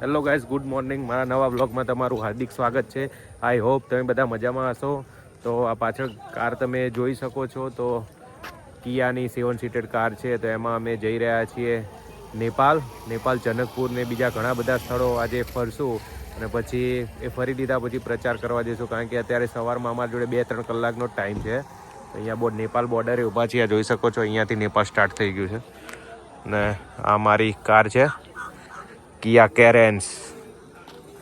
Hello guys good morning મારા નવા બ્લોગમાં તમારું હાર્દિક સ્વાગત છે. આઈ હોપ તમે બધા મજામાં હશો. તો આ પાછળ કાર તમે જોઈ શકો છો. તો કિયાની સેવન સીટેડ કાર છે. તો એમાં અમે જઈ રહ્યા છીએ નેપાલ. નેપાલ, જનકપુર ને બીજા ઘણા બધા સ્થળો આજે ફરશું. અને પછી એ ફરી લીધા પછી પ્રચાર કરવા જઈશું. કારણ કે અત્યારે સવારમાં અમારા જોડે બે ત્રણ કલાકનો ટાઈમ છે. અહીંયા બો નેપાલ બોર્ડરે ઊભા છીએ. જોઈ શકો છો અહીંયાથી નેપાલ સ્ટાર્ટ થઈ ગયું છે. ને આ મારી કાર છે. Kia Carens.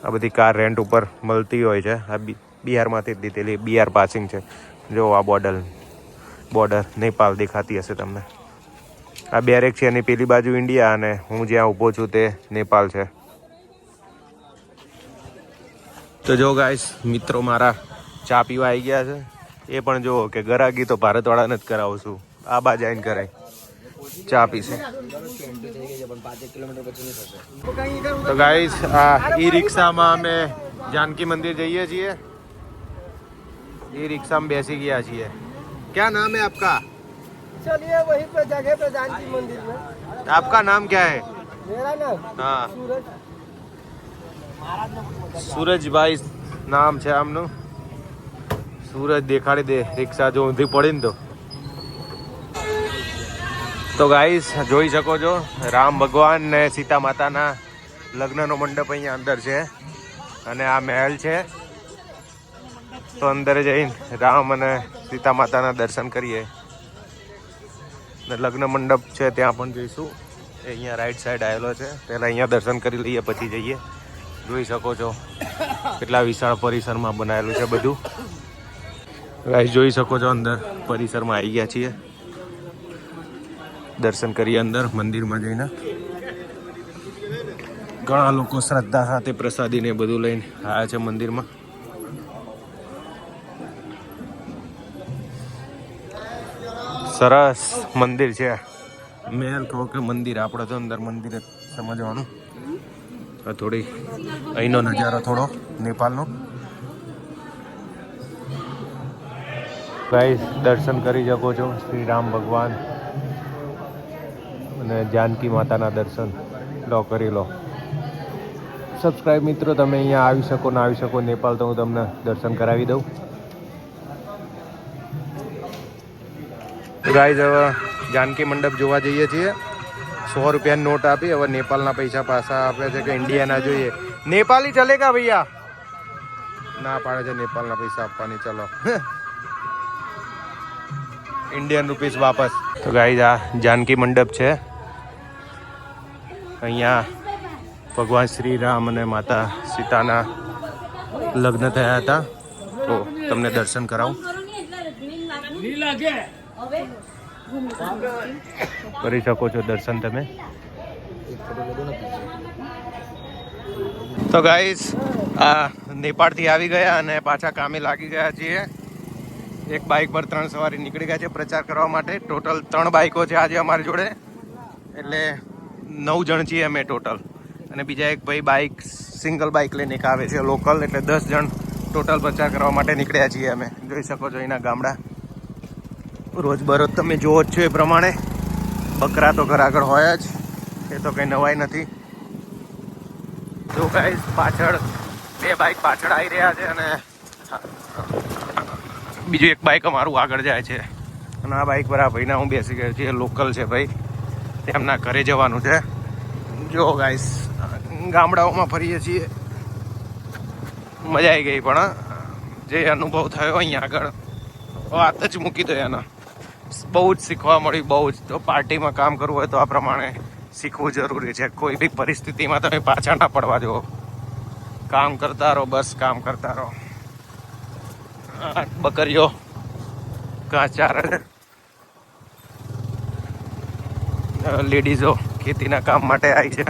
આ બધી કાર રેન્ટ ઉપર મળતી હોય છે. આ બિહારમાંથી જ લીધેલી બિહાર પાસિંગ છે. જો આ બોર્ડર બોર્ડર નેપાલ દેખાતી હશે તમને. આ બેરેક છે એની પેલી બાજુ ઇન્ડિયા અને હું જ્યાં ઊભો છું તે નેપાલ છે. તો જો ગાઈસ મિત્રો મારા ચા પીવા આવી ગયા છે. એ પણ જુઓ કે ગરાગી તો ભારતવાળાને જ કરાવું છું. આ બાજ આવીને કરાય. ચા પીશું તો ગાઈસ આ ઈ રિક્ષામાં અમે જાનકી મંદિર જઈએ છીએ. ઈ રિક્ષામાં બેસી ગયા છીએ. ક્યાં નામ હે આપકા? ચલિએ વહી પે જગહ પે જાનકી મંદિર મે આપકા નામ ક્યા હે? મેરા નામ હા સૂરજ સૂરજભાઈ નામ છે આમનું સૂરજ દેખાડી દે રિક્ષા જો ઊંધી પડી ને તો તો ગાઈસ જોઈ શકો છો, રામ ભગવાન ને સીતા માતાના લગ્નનો મંડપ અહીંયા અંદર છે. અને આ મહેલ છે. તો અંદર જઈને રામ અને સીતા માતાના દર્શન કરીએ. લગ્ન મંડપ છે ત્યાં પણ જઈશું. એ અહીંયા રાઈટ સાઈડ આવેલો છે. પહેલાં અહીંયા દર્શન કરી લઈએ, પછી જઈએ. જોઈ શકો છો કેટલા વિશાળ પરિસરમાં બનાવેલું છે બધું. ગાઈસ જોઈ શકો છો અંદર પરિસરમાં આવી ગયા છીએ. દર્શન કરીએ અંદર મંદિરમાં જઈને. ઘણા લોકો શ્રદ્ધા સાથે પ્રસાદી ને બધું લઈને આવ્યા છે મંદિરમાં. સરસ મંદિર છે મેલ કહો કે મંદિર, આપણે તો અંદર મંદિર સમજવાનું. થોડી અહીંનો નજારો થોડો નેપાળનો. ગાઈસ દર્શન કરી શકો છો. શ્રી રામ ભગવાન. અને જાનકી માતાના દર્શન લો, કરી લો. સબસ્ક્રાઈબ મિત્રો, તમે અહીંયા આવી શકો ને આવી શકો. નેપાળ તો હું તમને દર્શન કરાવી દઉં. ગાઈઝ હવે જાનકી મંડપ જોવા જઈએ છીએ. સો રૂપિયાની નોટ આપી. હવે નેપાળના પૈસા પાછા આપે છે કે ઇન્ડિયાના જોઈએ. નેપાળી ચલેગા ભૈયા? ના પાડે છે નેપાળના પૈસા આપવાની, ચલો. ઇન્ડિયન રૂપીસ વાપસ. તો ગાઈઝ આ જાનકી મંડપ છે. અહીંયા ભગવાન શ્રી રામ અને માતા સીતાના લગ્ન થયા હતા. તો તમને દર્શન કરાવું. કરી શકો છો દર્શન તમે. તો ગાઈસ આ નેપાળથી આવી ગયા અને પાછા કામે લાગી ગયા છીએ. એક બાઇક પર ત્રણ સવારી નીકળી ગયા છે પ્રચાર કરવા માટે. ટોટલ ત્રણ બાઇકો છે આજે અમારી જોડે. એટલે નવ જણ છીએ અમે ટોટલ. અને બીજા એક ભાઈ બાઇક સિંગલ બાઇક લઈને એક આવે છે લોકલ એટલે દસ જણ ટોટલ પ્રચાર કરવા માટે નીકળ્યા છીએ અમે. જોઈ શકો છો એના ગામડા. રોજબરોજ તમે જુઓ જ છો એ પ્રમાણે. બકરા તો ઘર આગળ હોય જ. એ તો કંઈ નવાઈ નથી. જો ગાઈસ પાછળ બે બાઇક પાછળ આવી રહ્યા છે અને બીજું એક બાઇક અમારું આગળ જાય છે. અને આ બાઇક પર આ ભાઈના હું બેસી ગયો છું. એ લોકલ છે ભાઈ. તેમના ઘરે જવાનું છે. જો ગાઈસ ગામડાઓમાં ફરીએ છીએ. મજા આવી ગઈ પણ જે અનુભવ થયો અહીંયા આગળ, વાત જ મૂકી દો એના. બહુ જ શીખવા મળ્યું, બહુ જ. તો પાર્ટીમાં કામ કરવું હોય તો આ પ્રમાણે શીખવું જરૂરી છે. કોઈ બી પરિસ્થિતિમાં તમે પાછા ના પડવા દો કામ કરતા રહો, બસ કામ કરતા રહો. બકરીઓ, ઘાસ લેડીઝો ખેતીના કામ માટે આવી છે.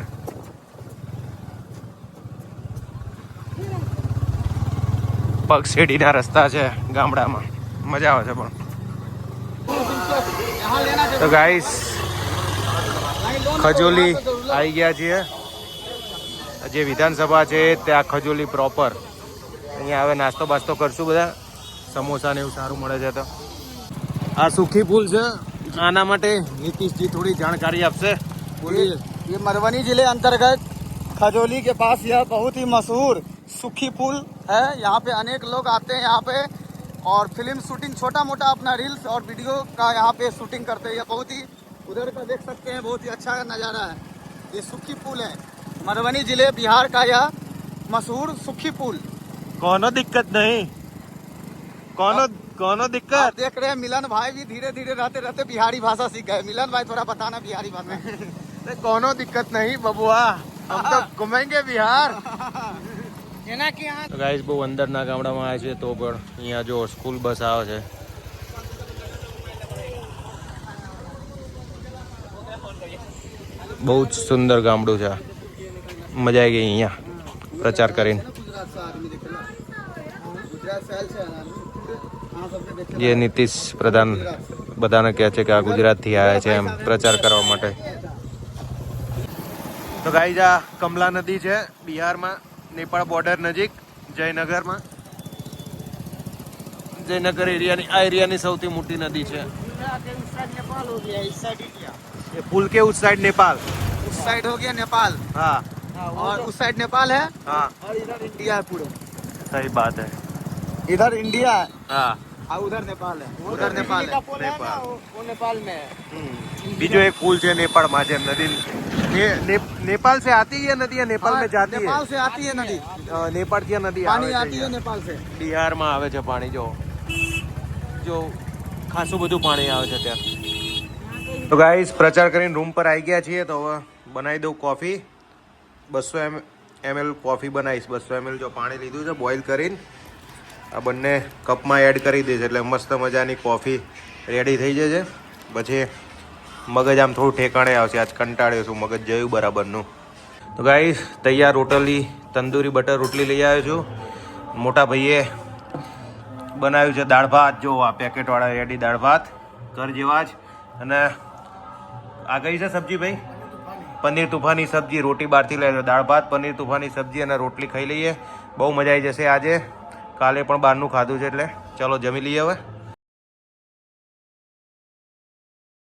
પગશેડીના રસ્તા છે ગામડામાં. મજા આવે છે પણ. તો ગાઈસ ખજોલી આવી ગયા છીએ. જે વિધાનસભા છે ત્યાં ખજોલી પ્રોપર અહીંયા હવે નાસ્તો બાસ્તો કરશું બધા. સમોસા ને એવું સારું મળે છે તો. આ સુખી પુલ છે. આના માટે નીતિશજી થોડી જાણકારી આપશે બોલીએ ये मधुबनी जिले अंतर्गत खजोली के पास यह बहुत ही मशहूर सुखी पुल है यहाँ पे अनेक लोग आते हैं यहाँ पे और फिल्म शूटिंग छोटा मोटा अपना रील्स और वीडियो का यहाँ पे शूटिंग करते हैं ये बहुत ही उधर का देख सकते हैं बहुत ही अच्छा नज़ारा है ये सुखी पुल है मधुबनी जिले बिहार का यह मशहूर सुखी पुल કોનો દિક્કત નહીં કોનો કોનો आप દિક્કત देख रहे हैं मिलन भाई भी धीरे धीरे रहते रहते बिहारी भाषा सीख गए मिलन भाई थोड़ा बताना बिहारी भाषा કોનો દિક્કત નહીં બબુઆ હમ તો ઘુમેંગે બિહાર તો ગાઈસ બહુ અંદરના ગામડામાં આવે છે તો પણ અહીંયા જો સ્કૂલ બસ આવે છે બહુ જ સુંદર ગામડું છે આ. મજા આવી ગઈ અહીંયા પ્રચાર કરીને गुजरात से आदमी देखे गुजरात से आयल છે हाँ सबने देखे જે નીતિશ પ્રધાન બધાને કહે છે કે આ ગુજરાતથી આવ્યા છે એમ પ્રચાર કરવા માટે તો ગાઈઝ આ કમલા નદી છે બિહારમાં નેપાળ બોર્ડર નજીક જયનગરમાં જયનગર એરિયાની આ એરિયાની સૌથી મોટી નદી છે नेपाल हो गया इस साइड इंडिया ये पुल के उस साइड नेपाल उस साइड हो गया नेपाल हाँ और उस साइड नेपाल है हाँ और इधर इंडिया है पूरे सही बात है इधर इंडिया है બીજો એક પુલ છે નેપાળમાં જેમ નદી नेपाल से आती है नदी या नेपाल में जाती है नेपाल से आती है नदी नेपाल નદી. नदी पानी आती है नेपाल से બિહારમાં આવે છે પાણી જો. જો ખાસું બધું પાણી આવે છે ત્યાં. તો ગાઈસ પ્રચાર કરીને રૂમ પર આવી ગયા છીએ તો હવે બનાવી દઉં કોફી બસો એમ એમએલ કોફી બનાવીશ. બસો એમએલ જો પાણી લીધું છે બોઇલ કરીને આ બંને કપમાં એડ કરી દઈશ એટલે મસ્ત મજાની કોફી રેડી થઈ જશે. પછી મગજ આમ થોડું ઠેકાણે આવશે. આજ કંટાળ્યો છું મગજ જયું બરાબરનું. તો ગાઈસ તૈયાર રોટલી, તંદૂરી બટર રોટલી લઈ આવ્યો છું. મોટા ભાઈએ બનાવ્યું છે દાળ ભાત. જો આ પેકેટવાળા રેડી દાળ ભાત. ઘર જેવા જ. અને આ કઈ છે સબ્જી ભાઈ? પનીર તુફાની સબ્જી. રોટી બહારથી લઈ દાળ ભાત, પનીર તુફાની સબ્જી અને રોટલી ખાઈ લઈએ. બહુ મજા આવી જશે આજે. કાલે પણ બહારનું ખાધું છે એટલે. ચલો જમી લઈએ હવે.